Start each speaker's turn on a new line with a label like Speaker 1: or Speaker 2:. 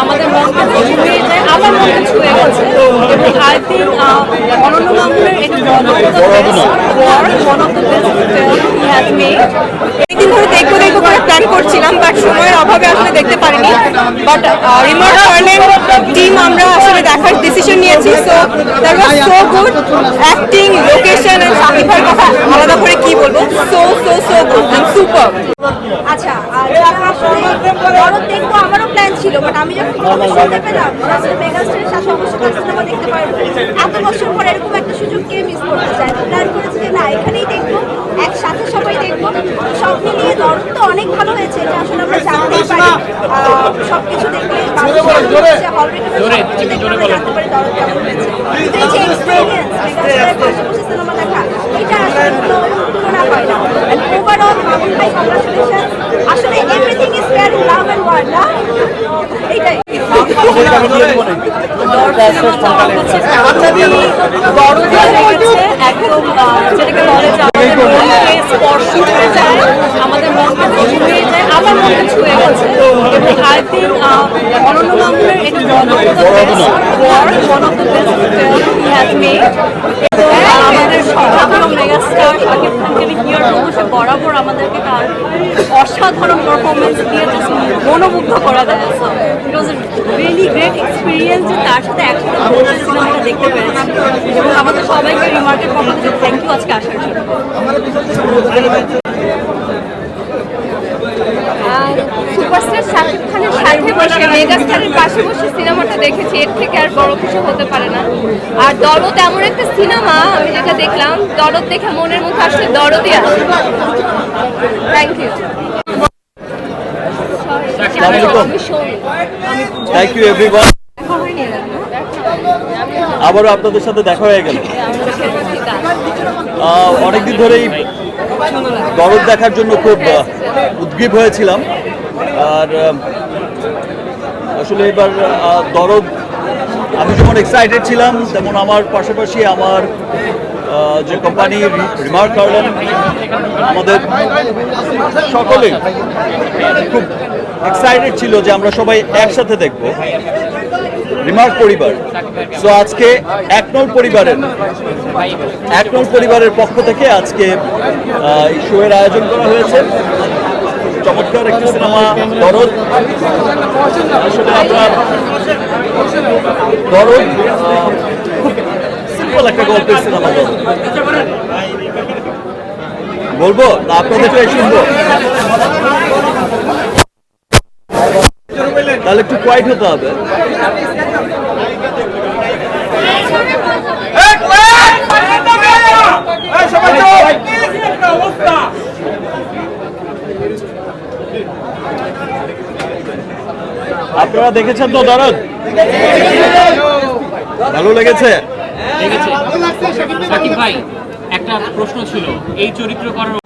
Speaker 1: আমাদের মনকে ছুঁয়ে যায় আমার মনকে ছুঁয়ে গেছে এবং আই থিঙ্ক অনন্য গাঙ্গুলের এটি one of the best one of the best he has made
Speaker 2: একদিন ধরে দেখব দেখব করে প্ল্যান করছিলাম বাট সময়ের অভাবে আসলে দেখতে পারিনি। বাট রিমার্ক কার্লের টিম আমরা আসলে দেখার ডিসিশন নিয়েছি so that was so good acting location Shakib কথা আলাদা করে কি বলব? So so so good super
Speaker 3: আচ্ছা আর দেখব আমারও প্ল্যান ছিল বাট আমি যখন সাথে অবশ্য তার সিনেমা দেখতে পারব। এত বছর পর এরকম একটা সুযোগ কে মিস করতে প্ল্যান করেছি না, এখানেই দেখব সব মিলিয়ে দরদ তো অনেক ভালো হয়েছে এটা আসলে আমরা জানতেই পারি। সব কিছু দেখলে অলরেডি জানতে পারি দরদ কেমন হয়েছে। এই যে এক্সপিরিয়েন্স মেগাস্টারের পাশাপাশি সিনেমা দেখা এটা আসলে তুলনা হয় না। ওভারঅল মামুন ভাই কংগ্রাচুলেশন আসলে everything is fair in love and war না? এইটাই।
Speaker 1: একদম যেটাকে বলে যে আমাদের মনকে স্পর্শ হয়ে যায় আমাদের মনকে ছুঁয়ে যায় আমার মনকে ছুঁয়ে গেছে এবং আই থিঙ্ক অনন্য গাঙ্গুলের এটি one of the best work one of the best film he has made আমাদের সর্বাগ্র মেগাস্টার শাকিব খানকে আমি ক্লিয়ার করব, সে বরাবর আমাদেরকে তার অসাধারণ পারফরমেন্স দিয়ে জাস্ট মনোমুগ্ধ করা দেয় so it was really great experience যে তার সাথে একসাথে বসে সিনেমাটা দেখতে পেরেছি। এবং আমাদের সবাইকে রিমার্কের পক্ষ থেকে থ্যাংক ইউ আজকে আসার জন্য।
Speaker 2: শাকিব খানের সাথে বসে মেগাস্টারের পাশে বসে সিনেমাটা দেখেছি এর থেকে আর বড় কিছু হতে পারে না। আর দরদ এমন একটা সিনেমা আমি যেটা দেখলাম দরদ দেখে মনের মধ্যে আসলে দরদই আসে thank you.
Speaker 4: Thank you everyone আবারও আপনাদের সাথে দেখা হয়ে গেল। অনেকদিন ধরেই দরদ দেখার জন্য খুব উদ্গ্রীব হয়েছিলাম। আর আসলে এবার দরদ, আমি যেমন এক্সাইটেড ছিলাম, তেমন আমার পাশাপাশি আমার যে কোম্পানি রিমার্ক গার্ডেন আমাদের সকলেই খুব এক্সাইটেড ছিল যে আমরা সবাই একসাথে দেখব রিমার্ক পরিবার। সো আজকে এক একনল পরিবারের একনল পরিবারের পক্ষ থেকে আজকে এই শো এর আয়োজন করা হয়েছে। চমৎকার একটি সিনেমা, দরদ। আমরা দরদ সিম্পল একটা গল্পের সিনেমা দরদ। বলব না আপনাদেরটাই শুনব। তাহলে একটু কোয়াইট হতে হবে। আপনারা দেখেছেন তো দরদ ভালো লেগেছে?
Speaker 5: সাকিব একটা প্রশ্ন ছিল এই চরিত্র করার